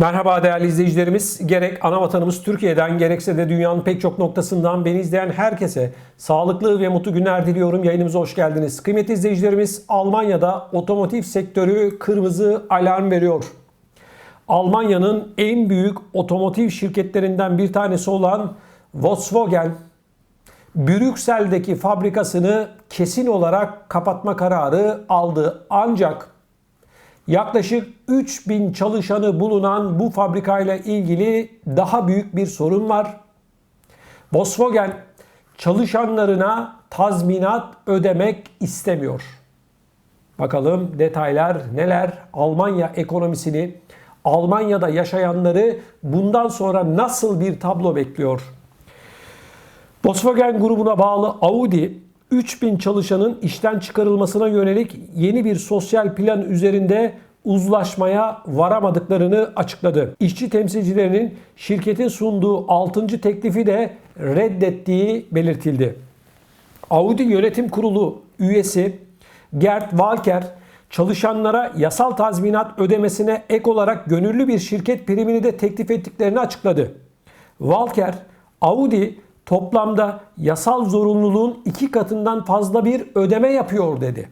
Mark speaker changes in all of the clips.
Speaker 1: Merhaba değerli izleyicilerimiz. Gerek ana vatanımız Türkiye'den gerekse de dünyanın pek çok noktasından beni izleyen herkese sağlıklı ve mutlu günler diliyorum. Yayınımıza hoş geldiniz. Kıymetli izleyicilerimiz Almanya'da otomotiv sektörü kırmızı alarm veriyor. Almanya'nın en büyük otomotiv şirketlerinden bir tanesi olan Volkswagen Brüksel'deki fabrikasını kesin olarak kapatma kararı aldı. Ancak Yaklaşık 3000 çalışanı bulunan bu fabrikayla ilgili daha büyük bir sorun var. Volkswagen çalışanlarına tazminat ödemek istemiyor. Bakalım detaylar neler? Almanya ekonomisini, Almanya'da yaşayanları bundan sonra nasıl bir tablo bekliyor? Volkswagen grubuna bağlı Audi 3000 çalışanın işten çıkarılmasına yönelik yeni bir sosyal plan üzerinde uzlaşmaya varamadıklarını açıkladı. İşçi temsilcilerinin şirketin sunduğu 6. teklifi de reddettiği belirtildi. Audi Yönetim Kurulu üyesi Gert Walker çalışanlara yasal tazminat ödemesine ek olarak gönüllü bir şirket primini de teklif ettiklerini açıkladı. Walker, Audi toplamda yasal zorunluluğun iki katından fazla bir ödeme yapıyor dedi.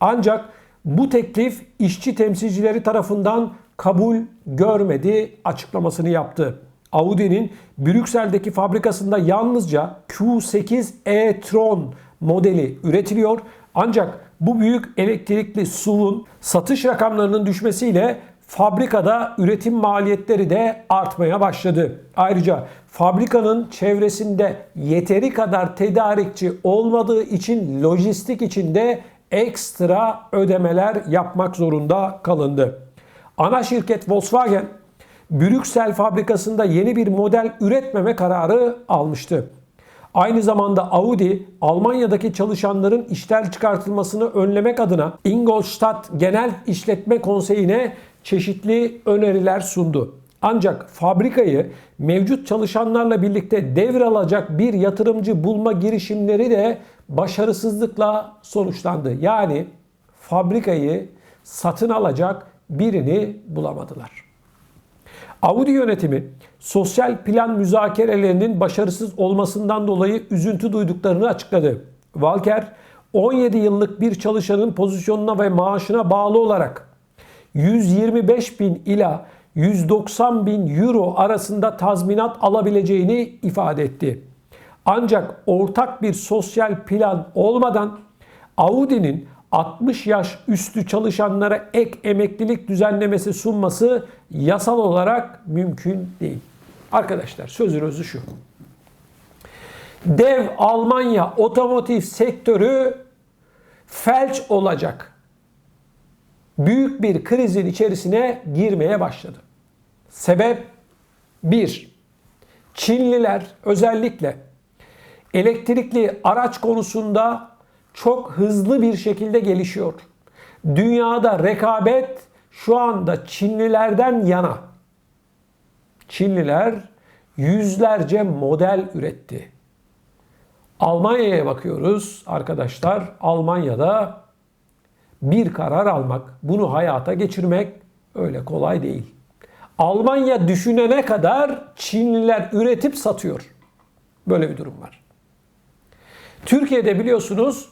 Speaker 1: Ancak bu teklif işçi temsilcileri tarafından kabul görmedi açıklamasını yaptı. Audi'nin Brüksel'deki fabrikasında yalnızca Q8 e-tron modeli üretiliyor. Ancak bu büyük elektrikli SUV'un satış rakamlarının düşmesiyle fabrikada üretim maliyetleri de artmaya başladı. Ayrıca fabrikanın çevresinde yeteri kadar tedarikçi olmadığı için lojistik içinde ekstra ödemeler yapmak zorunda kalındı. Ana şirket Volkswagen Brüksel fabrikasında yeni bir model üretmeme kararı almıştı. Aynı zamanda Audi, Almanya'daki çalışanların işten çıkartılmasını önlemek adına Ingolstadt Genel İşletme Konseyi'ne çeşitli öneriler sundu. Ancak fabrikayı mevcut çalışanlarla birlikte devralacak bir yatırımcı bulma girişimleri de başarısızlıkla sonuçlandı. Yani fabrikayı satın alacak birini bulamadılar. Audi yönetimi sosyal plan müzakerelerinin başarısız olmasından dolayı üzüntü duyduklarını açıkladı. Walker 17 yıllık bir çalışanın pozisyonuna ve maaşına bağlı olarak 125 bin ila 190 bin euro arasında tazminat alabileceğini ifade etti. Ancak ortak bir sosyal plan olmadan Audi'nin 60 yaş üstü çalışanlara ek emeklilik düzenlemesi sunması yasal olarak mümkün değil. Arkadaşlar sözün özü şu. Dev Almanya otomotiv sektörü felç olacak. Büyük bir krizin içerisine girmeye başladı. Sebep 1. Çinliler özellikle elektrikli araç konusunda çok hızlı bir şekilde gelişiyor. Dünyada rekabet şu anda Çinlilerden yana. Çinliler yüzlerce model üretti. Almanya'ya bakıyoruz arkadaşlar. Almanya'da bir karar almak, bunu hayata geçirmek öyle kolay değil. Almanya düşünene kadar Çinliler üretip satıyor. Böyle bir durum var. Türkiye'de biliyorsunuz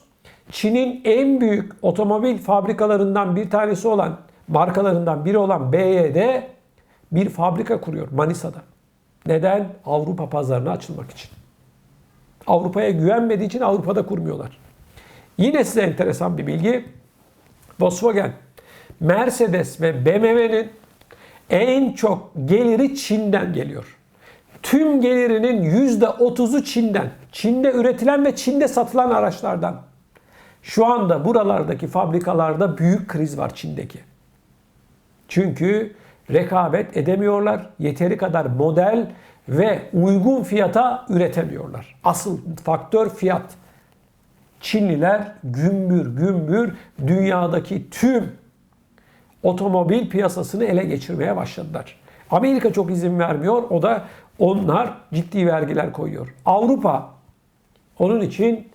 Speaker 1: Çin'in en büyük otomobil fabrikalarından bir tanesi olan, markalarından biri olan BYD bir fabrika kuruyor Manisa'da. Neden? Avrupa pazarına açılmak için. Avrupa'ya güvenmediği için Avrupa'da kurmuyorlar. Yine size enteresan bir bilgi. Volkswagen, Mercedes ve BMW'nin en çok geliri Çin'den geliyor. Tüm gelirinin %30'u Çin'den. Çin'de üretilen ve Çin'de satılan araçlardan. Şu anda buralardaki fabrikalarda büyük kriz var Çin'deki. Çünkü rekabet edemiyorlar. Yeteri kadar model ve uygun fiyata üretemiyorlar. Asıl faktör fiyat. Çinliler gümbür gümbür dünyadaki tüm otomobil piyasasını ele geçirmeye başladılar. Amerika çok izin vermiyor. O da onlar ciddi vergiler koyuyor. Avrupa onun için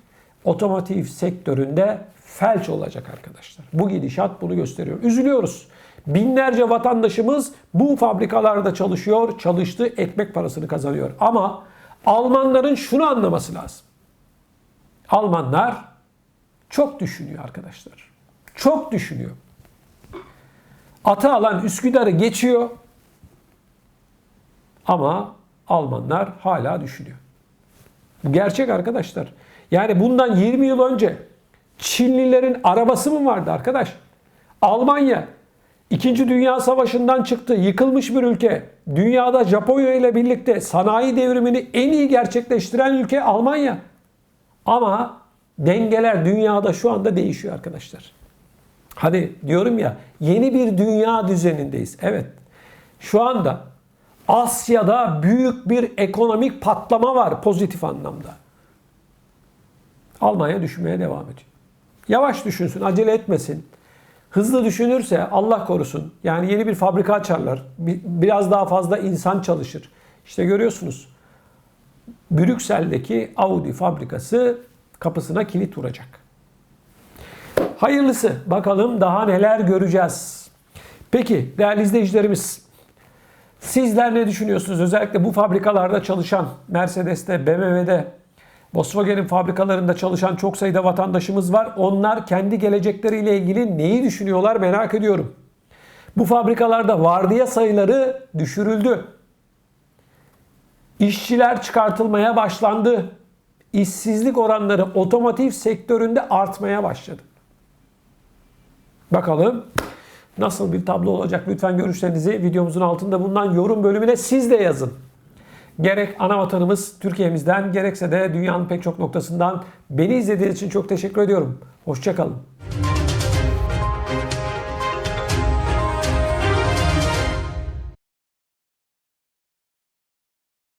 Speaker 1: otomotiv sektöründe felç olacak arkadaşlar. Bu gidişat bunu gösteriyor. Üzülüyoruz. Binlerce vatandaşımız bu fabrikalarda çalışıyor, çalıştı, ekmek parasını kazanıyor. Ama Almanların şunu anlaması lazım. Almanlar çok düşünüyor arkadaşlar. Çok düşünüyor. Atı alan Üsküdar'ı geçiyor. Ama Almanlar hala düşünüyor. Bu gerçek arkadaşlar. Yani bundan 20 yıl önce Çinlilerin arabası mı vardı arkadaş? Almanya İkinci Dünya Savaşı'ndan çıktı. Yıkılmış bir ülke. Dünyada Japonya ile birlikte sanayi devrimini en iyi gerçekleştiren ülke Almanya. Ama dengeler dünyada şu anda değişiyor arkadaşlar. Hani diyorum ya yeni bir dünya düzenindeyiz. Evet. Şu anda Asya'da büyük bir ekonomik patlama var pozitif anlamda. Almanya düşünmeye devam ediyor. Yavaş düşünsün, acele etmesin. Hızlı düşünürse Allah korusun. Yani yeni bir fabrika açarlar. Bir- Biraz daha fazla insan çalışır. İşte görüyorsunuz. Brüksel'deki Audi fabrikası kapısına kilit vuracak. Hayırlısı. Bakalım daha neler göreceğiz. Peki değerli izleyicilerimiz Sizler ne düşünüyorsunuz? Özellikle bu fabrikalarda çalışan Mercedes'te, BMW'de, Volkswagen'in fabrikalarında çalışan çok sayıda vatandaşımız var. Onlar kendi gelecekleriyle ilgili neyi düşünüyorlar merak ediyorum. Bu fabrikalarda vardiya sayıları düşürüldü. İşçiler çıkartılmaya başlandı. İşsizlik oranları otomotiv sektöründe artmaya başladı. Bakalım nasıl bir tablo olacak? Lütfen görüşlerinizi videomuzun altında bulunan yorum bölümüne siz de yazın. Gerek ana vatanımız Türkiye'mizden gerekse de dünyanın pek çok noktasından beni izlediğiniz için çok teşekkür ediyorum. Hoşçakalın.